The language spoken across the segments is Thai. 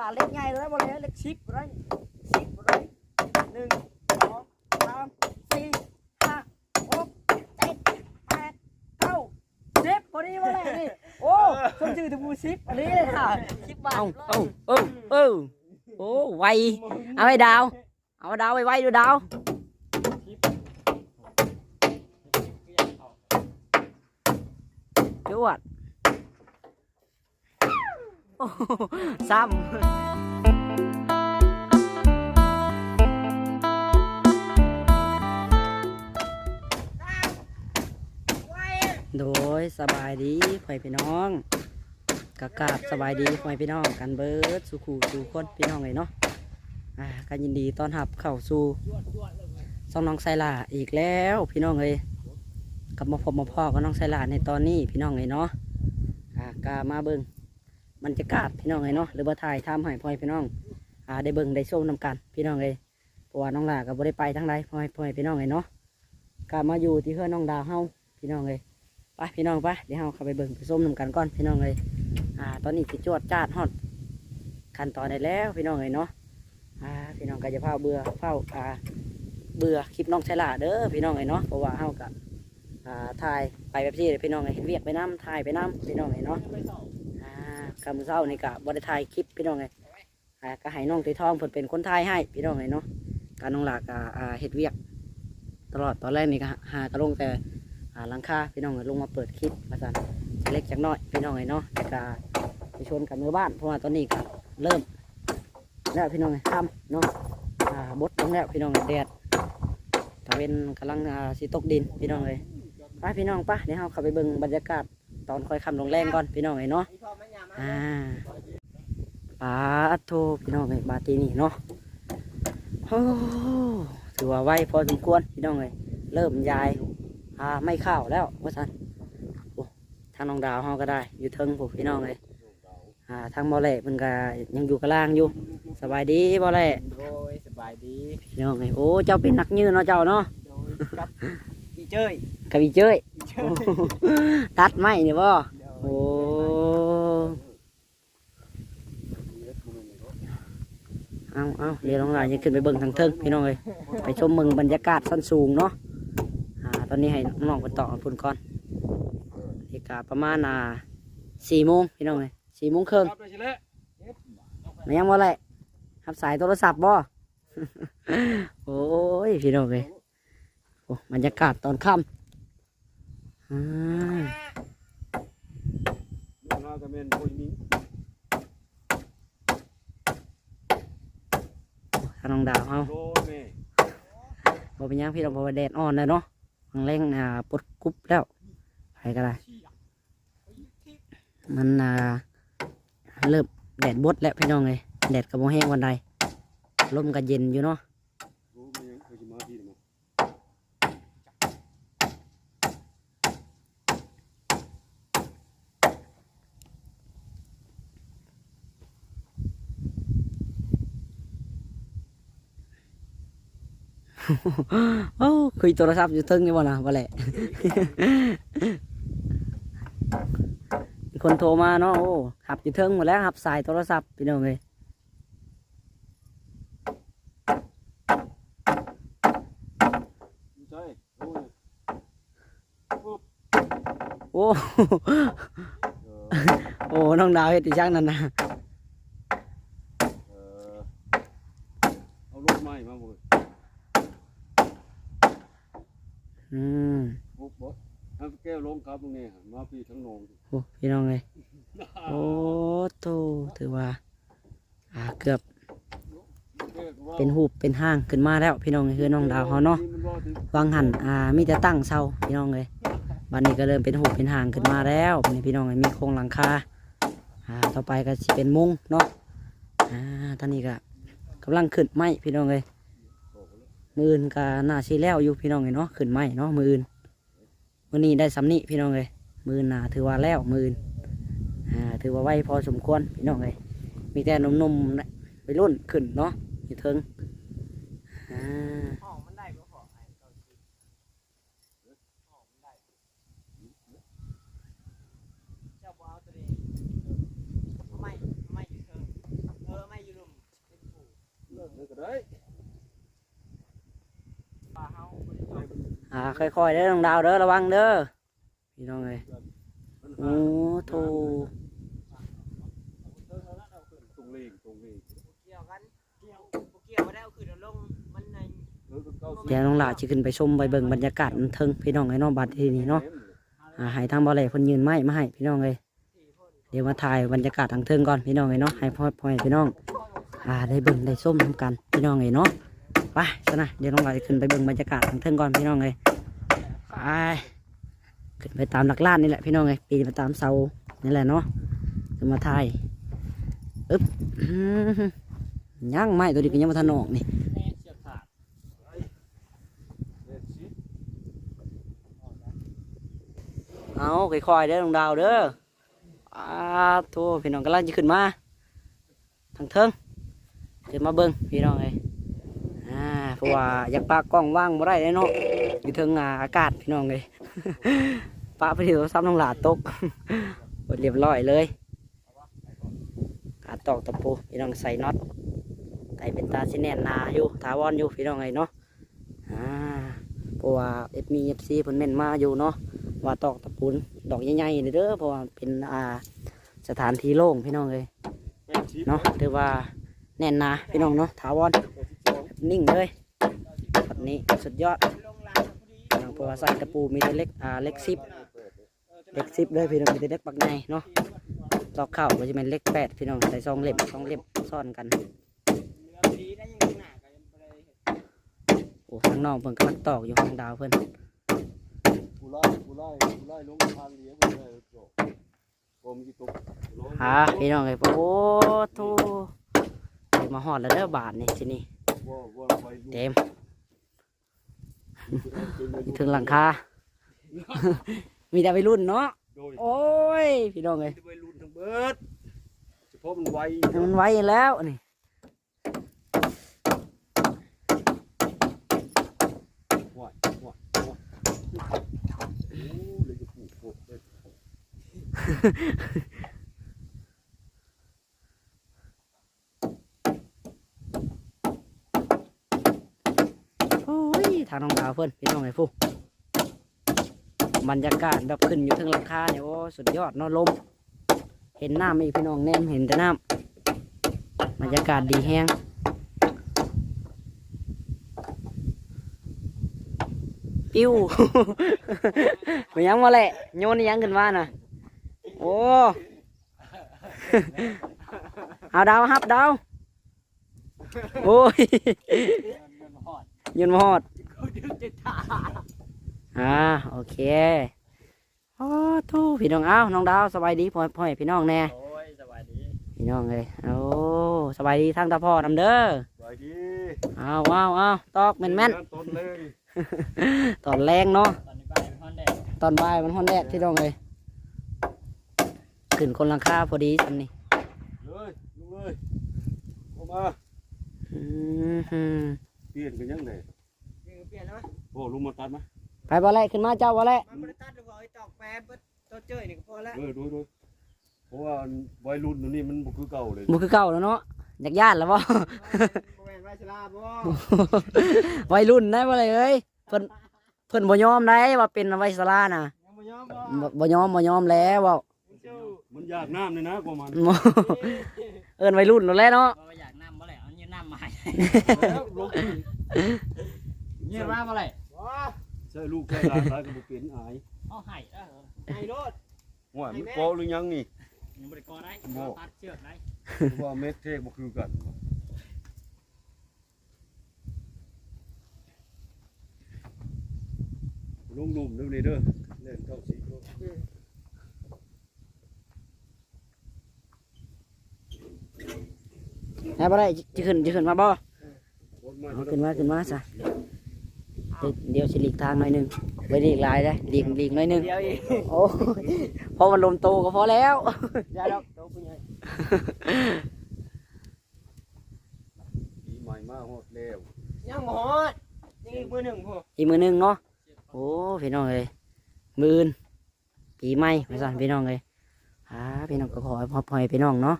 ลาเล็กใหญ่เลยบ่เลยเล็กชิปบ่ได้ชิปบ่ได้หนึ่งสองสามสี่ห้าหกเจ็ดแปดเก้าสิบพอดีบ่เลยนี่โอ้คนชื่อถึงมูชิปอันนี้เลยค่ะชิปบาทเอาเอาเออเออโอ้ไวเอาไอ้ดาว เอาดาวไวไว้ดูดาวจวด โอ้ซ้ำโดยสบายดีพ่อพี่น้องกากาบสบายดีพ่อพี่น้องกันเบิร์ดสุขูสู่คนพี่น้องเลยเนาะอ่ากันยินดีต้อนรับเข้าสู่สองน้องไซลาอีกแล้วพี่น้องเลยกับมาพบมาพ่อกับน้องไซลาในตอนนี้พี่น้องเลยเนาะอ่ากามาเบิง บรรยากาศพี่น้องเลยเนาะหรือว่าถ่ายทำให้พ่อพี่น้องอ่าได้เบิงได้ชมนำกันพี่น้องเลยเพราะว่าน้องลาก็บ่ได้ไปทั้งใดพ่อยพ่อพี่น้องเลยเนาะกามาอยู่ที่เพื่อนน้องดาวเฮาพี่น้องเลยไปพี่น้องไปเดี๋ยวเฮาเข้าไปเบิงไปชมนำกันก่อนพี่น้องเลยอ่าตอนนี้สิจวดจาดฮอดขั้นตอนได้แล้วพี่น้องเอ้ยเนาะอ่าพี่น้องก็จะเผาเบื่อเผาอ่าเบื่อคลิปน้องใช้ลาเด้อพี่น้องเอ้ยเนาะเพราะว่าเฮากับอ่าถ่ายไปแบบที่พี่น้องเอ้ยเฮ็ดเวียกไปน้ำถ่ายไปน้ำพี่น้องเอ้ยเนาะ อ่ากำเช้านี่ก็บ่ได้ถ่ายคลิปพี่น้องเอ้ยอาก็ให้น้องตีทองเพิ่นเป็นคนถ่ายให้พี่น้องเอ้ยเนาะการน้องหลากอ่าเฮ็ดเวียก ตลอดตอนแรกนี่ก็หากระลงแต่อาหลังคาพี่น้องเอ้ยลงมาเปิดคลิปมาสั่นเล็กจักหน้อยพี่น้องไอ้เนาะแต่ก็ไปชวนกับมือบ้านเพราะว่าตอนนี้ก็เริ่มแล้วพี่น้องไอ้ค่ำเนาะอาบดลงแล้วพี่น้องแดดตะเวนกำลังอาสิตกดินพี่น้องเลยไปพี่น้องปะเดี๋ยวเราเข้าไปเบิ่งบรรยากาศตอนค่อยคำลงแรงก่อนพี่น้องไอ้เนาะ อ่าปาดโทพี่น้องไอ้บาตีนี่เนาะโอ้ถือว่าไวพอสมควรพี่น้องเลยเริ่มยายอ่าไม่เข้าวแล้วว่าสันทางน้องดาวเฮาก็ได้ อยู่เทิงพวกพี่น้องเลยอ่าทางบ่อแหล่มันก็ยังอยู่กลางอยู่ สบายดีบ่อแหล่โดยสบายดีพี่น้องเลยโอ้เจ้าเป็นนักยืนเนาะเจ้าเนาะโดยกับพี่เจ้ยกะบีเจ้ยพี่เจ้ยตัดไม้นี่บ่โดโอ้ ย เอาเอาเดี๋ยวน้องดาวจะขึ้นไปเบิ่งทางเทิงพี่น้องเลยไปชมเมืองบรรยากาศสั้นสูงเนาะอ่าตอนนี้ให้น้องๆไปต่อพุ่นก่อนอีกาประมาณอ่าสี่โมงพี่น้องเลยสี่โมงครึ่งครับเลยสิเละมายังบ่แหละรับสายโทรศัพท์บ่ โอ้ยพี่น้องเลยโอ้บรรยากาศตอนค่ำอ่าก็แม่ นโอ้ยมิงทางน้องดาวเอาบ่เป็นยังพี่ลองเพราะว่าแดดอ่อนเลยเนาะทางแรงอ่าปดกุ๊บแล้วไปก็ได้ มันอ่าเริ่มแดดบดแล้วพี่น้องเลยแดดกระโมแห้งวันใดลมก็เย็นอยู่เนาะ รู้มันยังเคยสิมาพี่มั้ง โอ้คุยโทรศัพท์อยู่เทึงนี่บ่นะบ่แหละมีคนโทรมาเนาะโอ้หับอยู่เทิงหมดแล้วหับสายโทรศัพท์พี่น้องเลยใช่โอ้ยโอ้เออโอ้น้องดาวเฮ็ดอีช่างนั่นนะ เออเอารถใหม่มาเว้ย อืม ปุ๊บบ่ทำแก้วลงครับตรงนี้ หันมาพี่ทั้งนงโอ้พี่น้องเลยโอ้โตถือว่า อ่าเกือบ เป็นหูเป็นห้างขึ้นมาแล้ว พี่น้องเอ้ยคือน้องดาวเขาเนาะวางหันอ่ามีแต่ตั้งเสาพี่น้องเลยบันนี้ก็เริ่มเป็นหูเป็นหางขึ้นมาแล้วนี่พี่น้องเลยมีโครงหลังคาอ่าต่อไปก็สิเป็นมุ้งเนาะอ่าตอนนี้ก็กำลังขึ้นไม้พี่น้องเลยมืออื่นก็น่าชีแล้วอยู่พี่น้องเลยเนาะขึ้นไม้เนาะมืออื่นมื่อนี้ได้สำนิพี่น้องเลย มื่นนาถือว่าแล้วมื่นอ่าถือว่าไวพอสมควรพี่น้องเลยมีแต่นุ่มนะไปรุ่นขึ้นเนาะอยู่เทิงอ่าอ่าค่อยๆเด้อน้องดาวเด้อระวังเด้อ พี่น้องเลยโอ้โถตรงเลงตรงเลงเกี่ยวกันเกี่ยวเกี่ยวมาได้เอาขึ้นเอาลงมันในเออก็เก้าสิบเดี๋ยวน้องหลาจะขึ้นไปชมไปเบิ่งบรรยากาศมันเทิงพี่น้องไอ้น้องบัดที่นี่เนาะอ่าให้ทางบ่อแหล่เพิ่นยืนไม้มาให้พี่น้องเลยเดี๋ยวมาถ่ายบรรยากาศทางเทิงก่อนพี่น้องเลยเนาะให้พ่อพ่อให้พี่น้องอ่าได้เบิ่งได้ส้มทำกันพี่น้องเลยเนาะไปซะนะเดี๋ยวน้องหลาจะขึ้นไปเบิ่งบรรยากาศทางเทิงก่อนพี่น้องเลยไป ขึ้นไปตามหลักล้านนี่แหละพี่น้องเลยปีนไปตามเสานี่แหละเนาะจะมาถ่ายอึ๊บย่างไม้ตัวนี้ก็ยังมาทนออกนี่เจ็ดสิบเอาค่อยๆเด้อน้องดาวเด้ออาโทพี่น้องกำลังจะขึ้นมาทางเทิงขึ้นมาเบิ้งพี่น้องเลยอ่าเพราะว่าอยากปากกล้องว่างบ่ได้เนาะอยู่เทิงอาอากาศพี่น้องเลย ปะไปที่โทรศัพท์น้องหลาตกหมดเรียบร้อยเลยกาตอกตะปูพี่น้องใส่น็อตใส่เป็นตาสิแน่นนาอยู่ถาวรอยู่พี่น้องเลยเนาะอ่าเพราะว่าเอฟมีเอฟซีเพิ่นเม่นมาอยู่เนาะว่าตอกตะปูนดอกใหญ่ๆนี่เด้อเพราะว่าเป็นอ่าสถานที่โล่งพี่น้องเลยเนาะถือว่าแน่นนาพี่น้องเนาะถาวรแปดสิบสองนิ่งเลยแบบนี้สุดยอด ราะว่าใส่ตะปูมีแต่เล็กอ่าเล็กซิปเล็กซิปเลยพี่น้องมีแต่เล็กปักในเนาะตอกเข่าก็จะเป็นเล็กแปดพี่น้องใส่ซองเล็บซองเล็บซ่อนกันโอ้ข้างนอกเพิ่นกำลังตอกอยู่ข้างดาวเพิ่นกูไล่กูไล่กูไล่ลงทางเลี้ยงกูไล่โจผมกี่ตุกลงฮะพี่น้องเลยโอ้ทูมาหอดแล้วเด้อบาทนี่ทีนี่ว่าว่าไปดูเต็ม ถึงหลังคา มีแต่ไปรุ่นเนาะ โดยโอ้ย พี่น้องเลยไปรุ่นทั้งเบิดเฉพาะมันไวมันไวแล้วนี่ห่วยห่วยห่วยโอ้เลยจะปลูกปลูกเลย โอ้ย ทางน้องดาวเพื่อนพี่น้องไงฟูบรรยากาศแบบขึ้นอยู่ถึงหลังคาเนี่ยโอ้สุดยอดเนาะลม เห็นน้ำอีกพี่น้องแนมเห็นแต่น้ำบรรยากาศดีแห้งปิ้วมันยังมาแหละโยนยังขึ้นมาน่ะโอ้เอาดาวฮับดาวโอ้ยยืนมาฮอดอ่าโอเคโอ้ทูพี่น้องเอ้าน้องดาวสบายดีพ่อพ่อให้พี่น้องแน่โอ้ยสวัสดีพี่น้องเลยโอ้สบายดีทั้งตาพ่อนำเด้อไวดีเอาเอาเอาตอกแม่นแม่นต้นเลยๆตอนแรงเนาะตอนนี้ไปเป็นฮอนแดดตอนบ่ายมันฮ้อนแดดพี่น้องเลยขึ้นคนหลังคาพอดีสันนี่เลยลุกเลยเข้ามาอืมหืมเปลี่ยนกันยังไง เปลี่ยนแล้วมั้ยโอ้ลุงมาตัดไหมไปบ่าแลขึ้นมาเจ้าบ่าแลมันบริตัดหรือเปล่าไอ้ตอกแปรเบิดตัวเจ้ยนี่ก็พอแล้วเออดูดูเพราะว่าวัยรุ่นเดี๋ยวนี้มันบ่คือเก่าเลยบุคือเก่าแล้วเนาะอยากย่านแล้วบ่โมเมนไวชลาบ่วัยรุ่นได้บ่เลยเอ้ยเพิ่นเพิ่นบ่ยอมได้ว่าเป็นไวสลาน่ะยังบ่ยอมบ่บ่บ่ยอมบ่ยอมแล้วเว้าสู้มันยากน้ำเลยนะกว่ามันบ่เอิ้นวัยรุ่นนั่นแหละเนาะ บ่อยากน้ำบ่แหละเอายืนน้ำมาให้ แล้วลง ยืนมาบ่แหละใช่ลูกใช่หลานหลานก็บ่เป็นอายเอาให้เออให้โลดว่ามันโกหรือยังนี่ยังบ่ได้กอได้บ่ตัดเชือกได้เพราะว่าเม็ดเทกบ่คือกันลุงหนุ่มเด้อนี่เด้อเล่นเก้าสิบโลให้บ่ได้สิขึ้นสิขึ้นมาบ่คนมาเอาขึ้นมาขึ้นมาซะ เดี๋ยวเดี๋ยวสิหลีกทางหน่อยหนึงไว้หลีกหลายเด้อหลีกหลีกหน่อยหนึงเดี๋ยวอีกโอ้ยพอมันลมโตก็พอแล้ว อย่าดอกโตผู้ใหญ่ปีใหม่มาฮอดแล้วยังบ่ฮอดยังอีกมือหนึ่งพออีกมือหนึงเนาะโอ้พี่น้องเอ้ยมืออื่นปีใหม่มาสั่นพี่น้องเอ้ยอ่าพี่น้องก็ขอให้พ่อพ่อให้พี่น้องเนาะ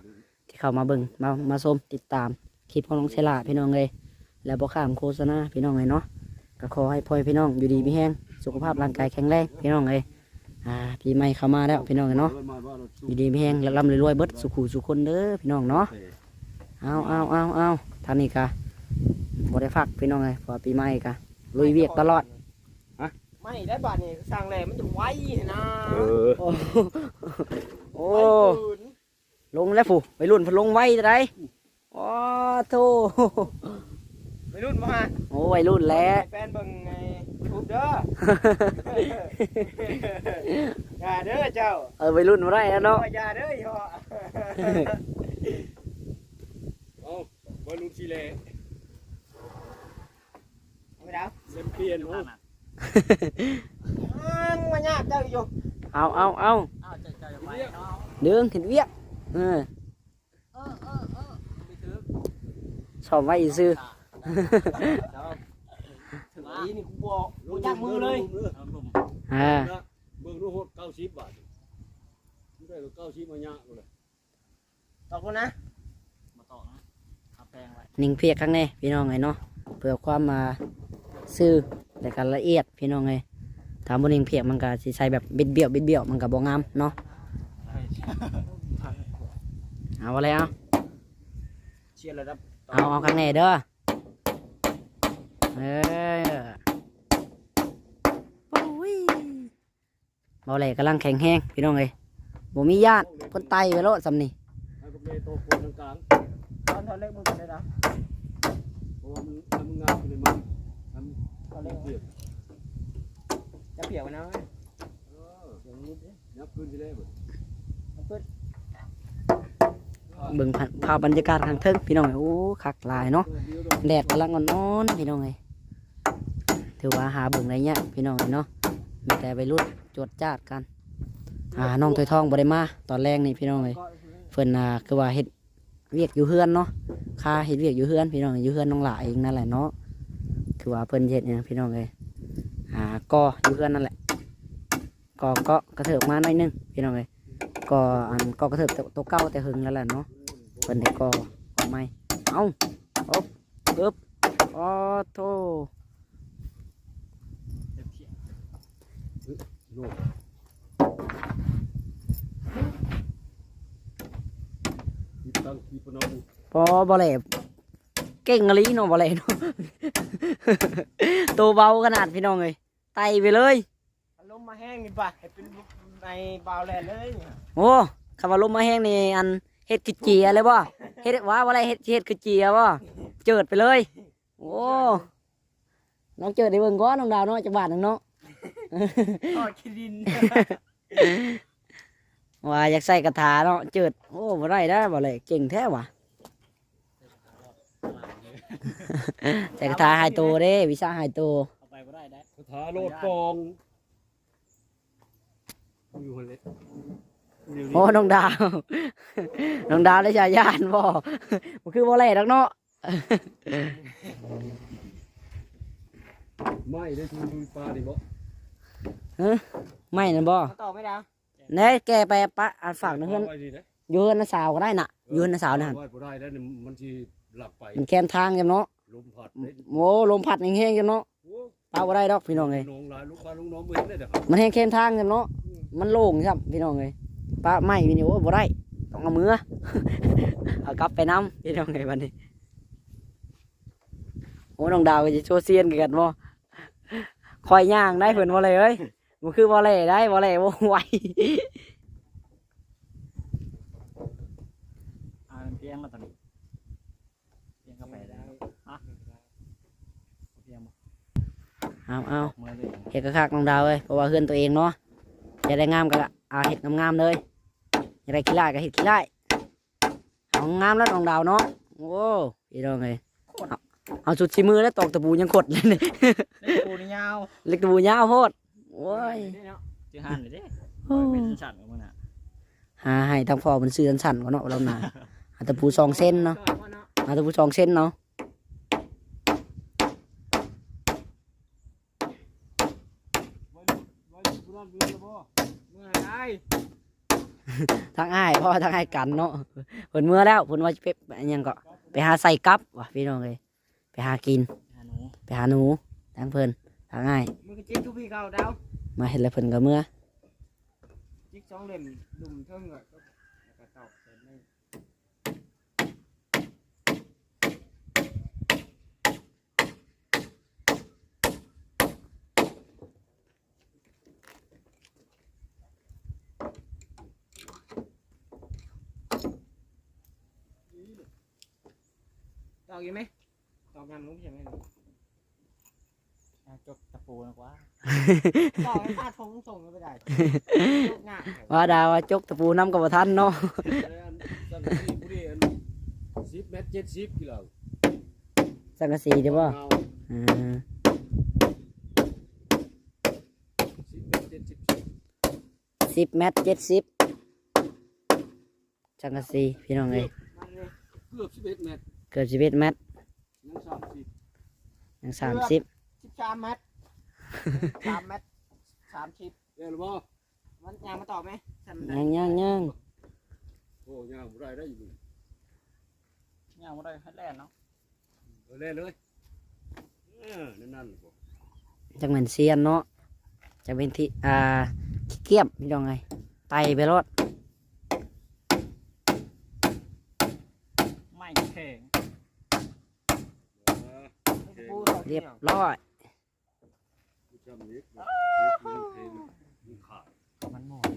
ที่เข้ามาเบิ่งมามาชมติดตามคลิปของน้องเซล่าพี่น้องเอ้ยแล้วบ่ข้ามโฆษณาพี่น้องเลยเนาะ ก็ขอให้พ่อพี่น้องอยู่ดีมีแห้งสุขภาพร่างกายแข็งแรงพี่น้องเลยอ่าปีใหม่เข้ามาแล้วพี่น้องเอ้ยเนาะมาว่าเราสู้อยู่ดีมีแห้งแล้วร่ำรวยๆเบิดสุขุสุขคนเด้อพี่น้องเนาะเตะเอาเอาเอาเอาท่านนี้กะบ่ได้พักพี่น้องเลยเพอปีใหม่กะลุยเวียกตลอดไม่ได้บาทนี่สร้างแหล่มันจะไวนะเออโอ้โอ้ไวเกินลงแล้วผู้ไปรุ่นเพนลงไว้จะได้โอ้โธ่ ไปรุ่นมาโอ้วัยรุ่นแล้วแฟนเบิ่งไงทุบเด้ออย่าเด้อเจ้า เออวัยรุ่นมาได้แล้วเนาะอย่าเด้ออีห่อเอาบอลลูนชีเล่ไม่ได้เซมเปียนโอ้อ้างมายากเจ้าอยู่เอาเอาเอาอ้าวเจ้าเจ้าจะไปเนาะเดืองเห็นเวียกเออเออเออเออไปถือชอบไว้ซื้อ ถึงนี้นี่กูบอกกูจับมือเลยอ่าเบิ่งรู้หดเก้าสิบบาทไม่ได้เก้าสิบมายากเลยตอกแล้วนะนิ่งเพียกข้างในพี่น้องไงเนาะเพื่อความมาซื้อแต่การละเอียดพี่น้องไงถามบนนิ่งเพียกมันก็สิใช้แบบบิดเบี้ยวบิดเบี้ยวมันก็บ่งามเนาะเอาอะไรเอาเชียร์ระดับเอาเอาข้างในเด้อ เออโอ้ยเบาแหล่กำลังแข็งแห้งพี่น้องเอ้ยบ่มีญาติคนไตไปโลดสำนี่ให้กับเมโตคนกลางตอนเท่าเล็กมึงกันได้นะๆเพราะว่ามันมันงานเลยมันมันเท่าเล็กเปียกจะเปียกไว้นะเออยับขึ้นที่แรกเบิ่งภาภาพบรรยากาศข้างเทิงพี่น้องเอ้ยโอ้คักหลายเนาะแดดกำลังอ่อนๆพี่น้องเอ้ย ถือว่าหาเบิ่งได้ยพี่น้องเนาะมีแต่ไปรุ่นจวดจาดกันอ่าน้องถอยทองบ่ได้มาตอนแรกนี่พี่น้องเอ้ยเพิ่นน่ะคือว่าเฮ็ดเวียกอยู่เฮือนเนาะค่าเฮ็ดเวียกอยู่เฮือนพี่น้องอยู่เฮือนน้องหลาเองนั่นแหละเนาะคือว่าเพิ่นเฮ็ดเนี่ยพี่น้องเอ้ยอ่าก็อยู่เฮือนนั่นแหละก็ก็กระเถิบมาหน่อยนึงพี่น้องเอ้ยก็อันก็กระเถิบตัวตัวเก่าแต่หึงแล้วแหละเนาะเพิ่นได้ก็ออกใหม่เอาอ๊บอึบอ้อโธ่ โน่คิดตั้งคิดปนองพอบ่แหลเก่งอะลีเนาะบ่แหลเนาะตัวเบาขนาดพี่น้องเอ้ยไตไปเลยลมมาแห้งนี่ป่ะให้เป็นในบาวแลนเลยโอ้คำว่าลมมาแห้งนี่อันเฮ็ดคือเจียเลยบ่เฮ็ดว่าว่าอะไรเฮ็ดเฮ็ดคือเจียบ่เจิดไปเลย โอ้น้องเจิดได้เบิ่งก้อนน้องดาวเนาะจักบาทหนึงเนาะ ทอดขี้ดินว่าอยากใส่กระถาเนาะเจิดโอ้บ่ได้ได้บ่เลยเก่งแท้ว่ะใส่กระถาหายตัวเด้วิชาหายตัวเอาไปก็ได้ได้คาถาโลดปองอยู่คนเล็กเดี๋ยวนี้โอ้น้องดาว น้องดาวได้ฉายานบ่บ่คือบ่แลดอกเนาะไม่ได้ทูดูปลาดิบ่ ไม่นั่นบ่ต่อไม่ได้เน่แกไปปะอ่านฝากนะเพื่อนไว้ดีนะอยูเฮือนนะสาวก็ได้น่ะอยูเฮือนนะสาวนะไว้บ่ได้แล้วเนี่ยมันสิหลักไปมันแคมทางจังเนาะลมพัดเด้โอ้ลมพัดแห้งๆจังเนาะโอ้ป้าบ่ได้ดอกพี่น้องเอ้ยน้องหลายลูกบ้านลูกน้องบ่เห็นได้เด้อครับมันแห้งแคมทางจังเนาะมันโล่งครับพี่น้องเอ้ยป้าไม่พี่นี่โอ้บ่ได้ต้องเอามือเอากลับไปน้ำพี่น้องเอ้ยวันนี้โอ้น้องดาวก็จะโชว์เซียนกันบ่ คอยย่างได้เพิ่นบ่เลยเอ้ยมันคือบ่เลยได้บ่เลยบ่ไหวอ่าเพียงแล้วตอนนี้เพียงเข้าไปแล้วฮะเพียงเอาเอามือเลยเฮ็ดกระคักน้องดาวเอ้ยเพราะว่าเฮือนตัวเองเนาะจะได้งามก็เอาเฮ็ดงามๆเลยจะได้ขี้ร้ายก็เฮ็ดขี้ร้ายเอางามแล้วน้องดาวเนาะโอ้พี่น้องเอ้ย เอาเอาสุดชิมือแล้วตอกตะปูยังกดเลยเนี่ยเล่นปูนี่ยาวเล็กตะปูยาวโพดโอ้ยจือหันเลยเด้โอ้เป็นสัตว์ของมันอะหาให้ทางพ่อมันซื้อสั่นๆก่อนเนาะเราหนาหาตะปูสองเส้นเนาะหาตะปูสองเส้นเนาะไว้ไว้ผู้นั้นเบิ่งแล้วบ่เมื่อไรทางอ้ายพ่อทางอ้ายกันเนาะเพิ่นเมื่อแล้วเพิ่นว่าจะไปอันหยังก็ไปหาใส่กับว่ะพี่น้องเอ้ยไป หากิน หาหนูไปหาหนูทางเพิ่นทางง่าย มึงก็จิ๊กทุกพี่เขาดาวมาเห็นแล้วเพิ่นก็เมื่อจิ๊กสองเล่มดุมเท่าเงอะก็แล้วก็ตอกใส่ไม่ตอกอยู่ไหมต อกงานลุงใช่ไหมจกตะปูนะกว่าตอกให้ตาทงส่งก็ไม่ได้จกงานว่าดาวว่าจกตะปูน้ำกับทันเนาะแล้วอันสังกะสีผู้นี้อันสิบเมตรเจ็ดสิบกิโลสังกะสีใช่ป่ะเอาอ่าสิบเมตรเจ็ดสิบสิบเมตรเจ็ดสิบสังกะสีพี่น้องเอ้ยมันเลยเกือบสิบเอ็ดเมตรเกือบสิบเอ็ดเมตร ยังสามสิบยังสามสิบสิบสามเมตรสามเมตรสามสิบเดี๋ยวหรือเปล่ามันยางมาตอบไหมฉันยังยังยังโอ้ยางบ่ได้ได้อยู่ยางมาได้ให้แล่นเนาะเอาเล่นเลยเออนั่นนั่นบ่จังเหมือนเซียนเนาะจะเป็นที่อ่าขี้เกียบพี่น้องไงไตไปรถไม่แข็ง อ่า เรียบร้อย มันหมด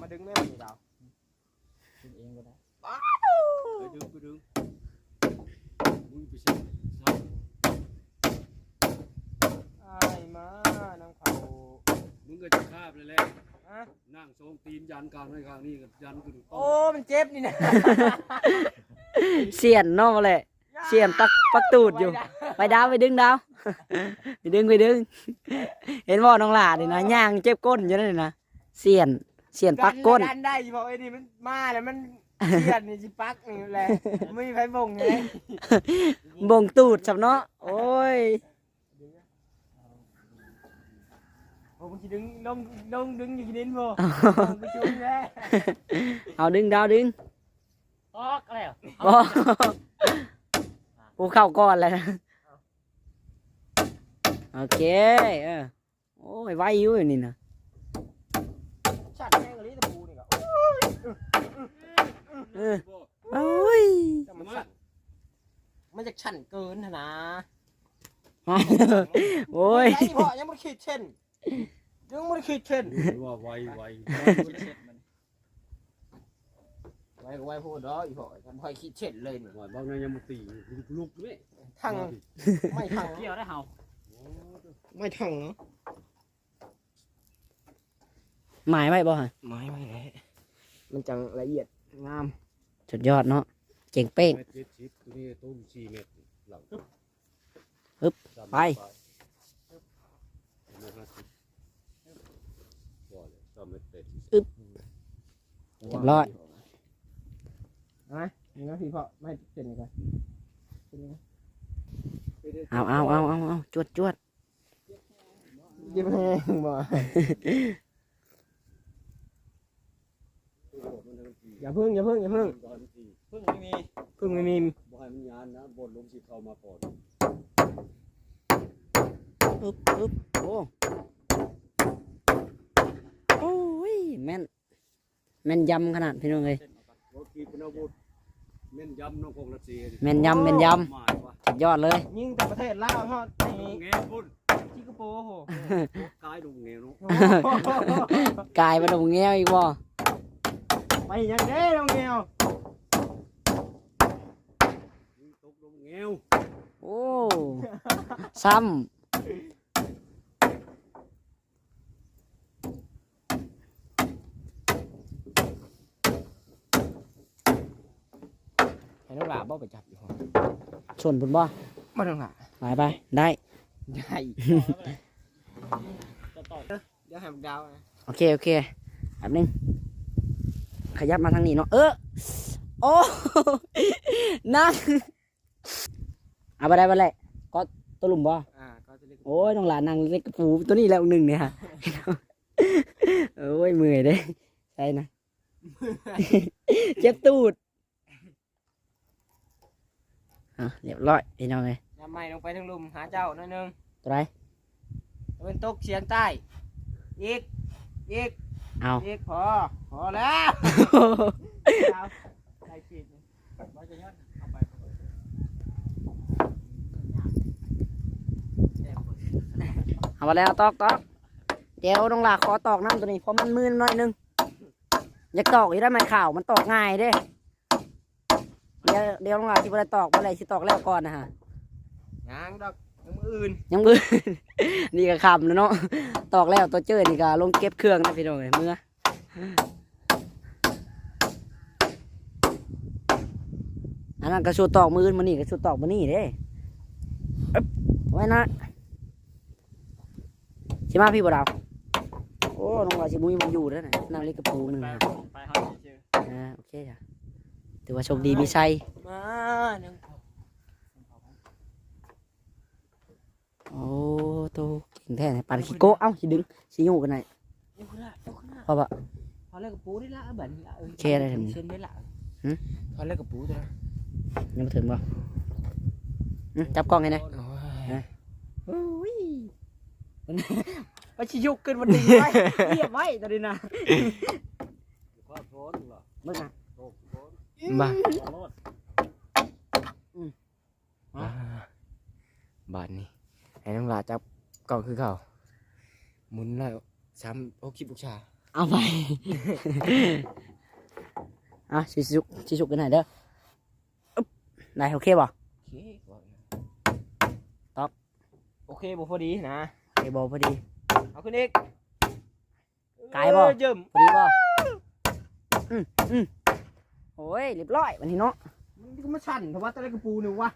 มาดึงไม่ได้ดาวดึงเองก็ได้ไปดึงไปดึงมึงไปเช็คไอ้มาน้องเขา มึงก็จะคาบเลยแหละอะนั่งทรงตีนยันกลางไว้ข้างนี้ก็ยันกระดูกโอ้มันเจ็บนี่นะเสียนเนาะมาเลยเสียนตักปักตูดอยู่ ไปดาวไปดึงดาว ไปดึงไปดึง เห็นบ่น้องหลาดินะย่างเจ็บก้นอยู่นั่นนี่นะเสียนเสียนปักก้น ดันได้เพราะไอ้นี่มันมาแล้วมันเสียดนี่สิปักนี่แหละไม่มีไฟบ่งไงบ่งตูดสับเนาะโอ้ย โอ้มึงจะดึงลงลงดึงอยู่ที่ดินบ่ไปชุ่มแล้วเอาดึงดาวดึงออกแล้วโอ้กูเข้าก่อนเลยนะโอเคเออโอ้ยไวอยู่นี่นะชัดแม่งกะลิตะปูนี่ก็เออโอ้ยแต่มันชัดมันจะชันเกินนะโอ้ยไอ้พ่อยังไม่ขีดเช่น ยังไม่ขีดเช่นว่าไวไวไว้ก็ไว้พูดเนาะอีพ่อทำให้ขีดเช่นเลยนี่ว่าบางนายยังมาตีลูกด้วยทั้งไม่ทั้งเกี่ยวได้เห่าไม่ทั้งเนาะหมายไว้บ่ฮะไม่ไม่เลยมันจังละเอียดงามสุดยอดเนาะเจ๋งเป้งเม รียบร้อยนะนี่นะพี่พ่อไม่เช่นกันเอาเอาเอาเอาเอาจวดจวดยิ้มแห้งบ่อย่าพึ่งอย่าพึ่งอย่าพึ่งเพิ่งไม่มีพึ่งไม่มีบ่ให้มันยานนะบนลมสิเข้ามาก่อนปึ๊บปึ๊บโอ้โอ้ยแม่น แม่นยำขนาดพี่น้องเลยรถกีเป็นอาวุธเม่นยำน้องคงรัสเซียแม่นยำแม่นยหมายว่าำสุดยอดเลย ยิ่งแต่ประเทศลาวทอดในแงพุ่นสิงคโปร์โหกายดูเงี้ยเนาะกลายมาดงแง้วอีกบ่ไปยังเด้ลงเงี้ยวตกลงเงี้ยวโอ้ซ้ ให้ลูกหลานบ่ไปจับอยู่ำชนพุ่นบ่มาลูกหลานไปไป ได้ ใหญ่จะต่อเดี๋ยวให้ดาวนะโอเค โอเคแป๊บนึง ขยับมาทางนี้เนาะ เออ โอ้นั่งเอาไปได้ไปเลยก็ตัวหลุมบ่ อ่าก็จะเรียกโอ้ยน้องหลานนั่งเล็กกระปูตัวนี้แล้วหนึ่งเนี่ยฮะ โอ้ยเมื่อยเด้ใช่นะ เจ็บตูด อะเรียบร้อยพี่น้องเลยยำใหม่ลงไปทั้งลุมหาเจ้าหน่อยหนึงตัวไรตะวันตกเฉียงใต้ อีก อีก เอา อีกพอ พอแล้วเอาใส่ขีดนี่ไว้จะยัดเอาไปเอามาแล้วตอกตอกเดี๋ยวน้องหลาขอตอกน้ำตัวนี้เพราะมันมืนหน่อยนึงอยากตอกอยู่ได้ไหมข่าวมันตอกง่ายเด้ เดี๋ยวเดี๋ยวน้องหลาที่บ่ได้ตอกบ่ได้สิตอกแล้วก่อนนะฮะยางดอกยังมืออื่นยังมือ นี่ก็คำนะเนาะตอกแล้วตัวเจอนี่ก็ลงเก็บเครื่องนะพี่น้องเอ้ยมืออันนั้นก็ชูตอกมือมันนี่ก็ชูตอกมันนี่เด้อึ๊บไว้นะชิมาพี่บ่ดาวโอ้น้องว่าชิมุยมันอยู่แล้วนะน้ำเล็กกระปูหนึ่งไปนะไปเขาเจออ่าโอเคจ้ะ ถือว่าโชคดีมีชัยมาหนึ่งโอ้โตเก่งแท้เนี่ยปานขี้โก้เอ้าสิดึงสิอยู่กันไหนยกขึ้นละยกขึ้นละเพราะว่าเขาเล่นกับปูได้ละแบบนี้ละเออเคอะไรทำนี่เช่นได้ละหึเขาเล่นกับปูตัวนะยังไม่ถึงบ่อืมจับกล้องไงนะโอ้ยมันไปชิยุกขึ้นมันดีไว้เรียบไว้ตัวนี้นะข้าโทนล่ะเบิ่งนะโตกโทน บ้ารอดบาทนี้ให้น้องลาจับกล่องคือเขาหมุนแล้วซ้ำหกสิบลูกชาเอาไปอะสิสุกสิสุกกันไหนเด้ออึ๊บได้โอเคบ่โอเคก่อนนะตอบโอเคบ่พอดีนะโอเคบ่พอดี เอาขึ้นอีกไกลบ่เออเยิ่มพอดีบ่อืมอืมโอ้ยเรียบร้อยวันนี้เนาะมันก็มาสั่นเพราะว่าตะเล่นกับปูหนึ่งวะ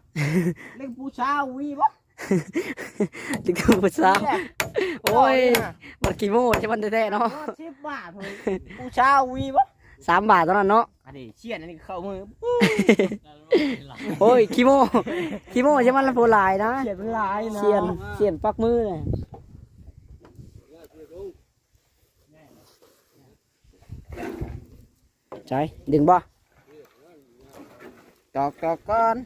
เล่นกับปูเช้าวีบ่จิกผู้สาวโอ้ยมันกี่โมงจะมันแท้ๆเนาะสิบบาทเลยปูเช้าวีบ่สามบาทเท่านั้นเนาะอันนี้เชียนอันนี้เข้ามือโอ้ยขี้โมขี้โมจะมันละโพลายนะเชียนเป็นลายนะเสียนเสียนปักมือเลยใจดึงบ่ ตอกตอกก่อน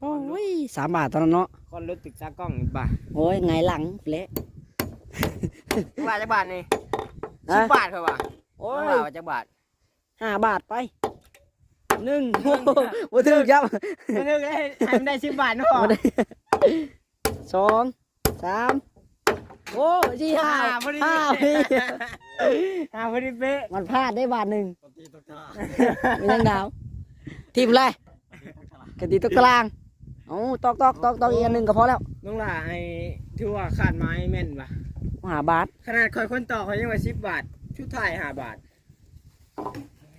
โอ้ยสามบาทตอนนั้นเนาะคนลึกตึกจากกล้องนี่บ่าโอ้ยไงหลังเละบาทจักบาทนี่อะสิบบาทเขาว่าโอ้โอ้ยยจักบาทห้าบาทไปหนึ่งโอ้โหบ่ถึกยับมันนึกให้ให้มันได้สิบบาทเนาะบ่ได้ สองสามโอ้สี่ห้าห้าพอดี ห้าพี่ห้าพอดีเป๊ะมันพลาดได้บาทหนึ่งตตีตกตาไม่ยังดาวทีมอะไรกติตกกลางเอ้าตอกตอกตอกตอกอีกอันหนึ่งก็พอแล้วน้องหล่าไอ้ถือว่าขาดไม้แม่นป่ะหาบาทขนาดคอยคนต่อเขายังว่าสิบบาท ชุดไทยห้าบาท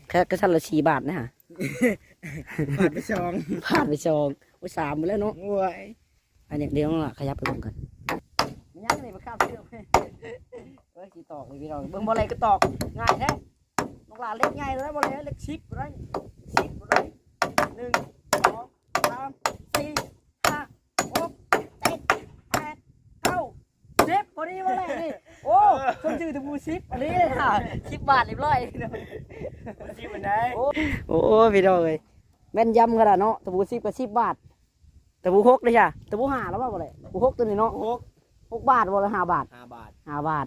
แค่กระชันละสี่บาทนะฮะบาทไปสองผ่านไปสองโอ้ยสามไปแล้วเนาะ โอ้ย อันนี้เดี๋ยวล่ะขยับไปลงกันยังนี่มาข้ามเชือกเฮ้ยเฮ้ยกี่ตอกเลยพี่น้องเบิ่งบ่อะไรก็ตอกง่ายแท้น้องหลานเล็กง่ายเลยบ่อะไรเล็กชิปไรชิปไรหนึ่งสองสามสี่ห้าหกเจ็ดแปดเก้าสิบพอดีบ่เลยนี่โอ้ชมชื่อตะบูสิบอันนี้เลยค่ะสิบบาทเรียบร้อยพี่น้องสิบวันไหนโอ้โอ้พี่น้องเลยแม่นยำขนาดเนาะตะบูสิบกับสิบบาท ตะบูหกเลยจ้ะตะบูห้าแล้วว่าบ่เลยตะบูหกตัวนี้เนาะหกหกบาทบ่เลยห้าบาทห้าบาทห้าบาท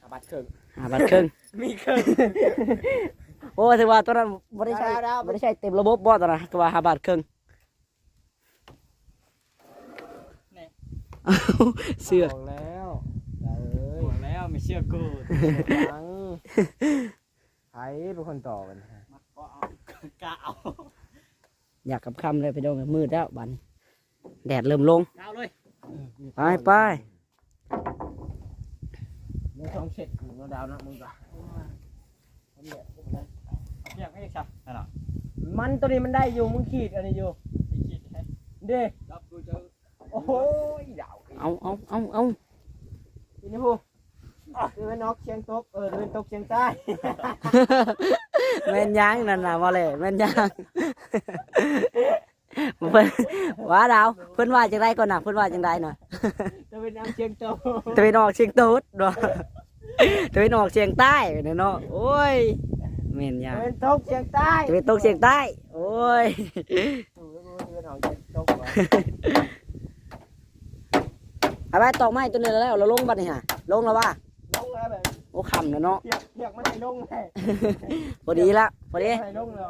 ห้าบาทครึ่งห้าบาทครึ่งมีครึ่งโอ้ถือว่าตัวนั้นบ่ได้ใช้ดาวดาวบ่ได้ใช้เต็มระบบบ่ตัวนั้นตัวว่าห้าบาทครึ่งเอ้าเสือกบอกแล้วเอ้ยบอกแล้วไม่เชื่อกูยังใครเป็นคนต่อกันก็เอากะเอาอยากกับคำเลยไปโดนมืดแล้วบัดน แดดเริ่มลงเอาเลยไปไปมึงท้องเสร็จมึงเอาดาวนะมึงจ้ะเรียกไม่ใช่นั่นหรอมันตัวนี้มันได้อยู่มึงขีดอันนี้อยู่ไอ้คิดให้เด้รับกูจะโอ้โหดาวเอาเอาเอาเอาทีนี้พูเดินนอกเชียงตกเออเดินตกเชียงใต้แม่นยางนั่นน่ะมาเลยแม่นยาง เพิ่นว่าดาวเพิ่นว่าจังไดก่อนน่ะเพิ่นว่าจังไดหน่อยจะไปเป็นน้ำเชียงโตตะวันออกเชียงตูดเนาะตะวันออกเชียงใต้เนาะโอ้ยเม่นยาเป็นตกเชียงใต้ตะวันตกเชียงใต้ โอ้ยโอ้ยเป็นของเชียงตกว่ะเอาไปตอกไม้ตัวนี้แล้วเราลงบัดนี่ฮะลงแล้วว่าลงแล้วแบบโอ้คำแล้วเนาะเปียกเปียกไม่ให้ลงเลยพอดีละพอดีให้ลงเลย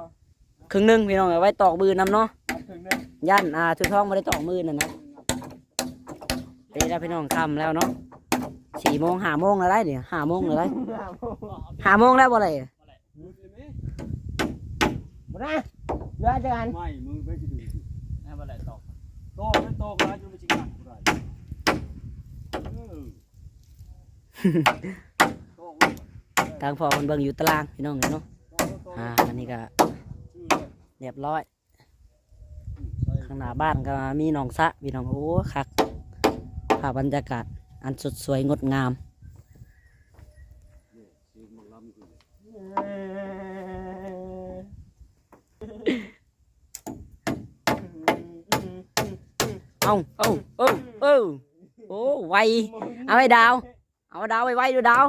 ครึ่งหนึงพี่น้องเอาไว้ตอกมือนำเนาะถึงเนี่ยยันอ่าทุกท้องไม่ได้ตอกมือน่ะนะนี่แล้วพี่น้องคำแล้วเนาะสี่โมงห้าโมงแล้วได้เนี่ยห้าโมงแล้วได้ห้าโมงแล้วบ่เลยมือไปไหมมานะเรือจะกันไม่มือไปสิดูสิให้มาไหลตอกโตไม่โตกนะจะไม่ชิงกันกูได้เออโตไว้ทางพอมันเบิ่งอยู่ตารางพี่น้องเนาะโตโตอ่าอันนี้ก็ชื่อ เลยเรียบร้อยใส่ข้างหน้าบ้านก็มีหนองสระพี่น้องโอ้คักภาพบรรยากาศ อันสดสวยงดงามเนี่ยเสียงมันล้ำขึ้นเอาเอาเอาเอาโอ้ไวเอาไว้ดาว เอาดาวไว้ไว้ดูดาว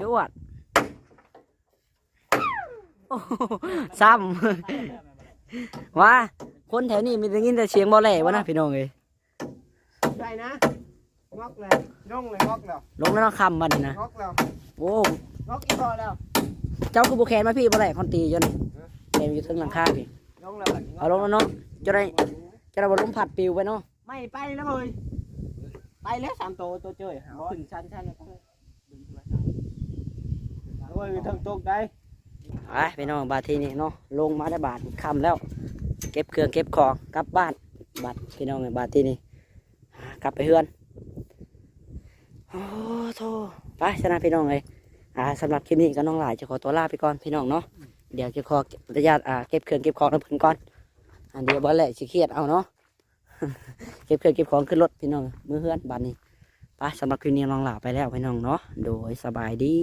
จวดโอ้โห ซ้ำว่าคนแถวนี้มีแต่ยินแต่เสียงบ่แหล่วะนะพี่น้องเอ้ยใช่นะงอกเลยลงเลยงอกแล้วลงแล้วเนาะคำบัดนนะงอกแล้วโอ้งอกอีกพอแล้ว เจ้าคือบุแคนมาพี่บ่แหล่คอนตีจนแคนอยู่เทึงหลังคาพี่ลงแล้วบัดนี้เอาลงแล้วเนาะจะได้จะได้บ่ลมผัดปิวไปเนาะไม่ไปแล้วเลยไปแล้วสามตัวตัวเจ้ยเอาขึ้นชั้นชั้นแล้วก็ดึงขึ้นมาชั้นโอ้ยทางตกได้ ไปพี่น้องบาททีนี้เนาะลงมาได้บาทคำแล้ว เก็บเครื่องเก็บของกลับบ้านบาทพี่น้องเอ้ยบาททีนี้หากลับไปเฮือนโอ้โธไปชนะพี่น้องเลยอ่าสำหรับคลิปนี้ก็น้องหลายจะขอตัวลาไปก่อนพี่น้องเนาะเดี๋ยวจะขออนุญาตอ่าเก็บเครื่องเก็บของน้ำเพิ่นก่อนอันเดียวบ่แหละสิเครียดเอาเนาะเก็บเครื่องเก็บของขึ้นรถพี่น้องมือเฮือนบาทนี้ไปสำหรับคลิปนี้น้องหลาไปแล้วพี่น้องเนาะโดยสบายดี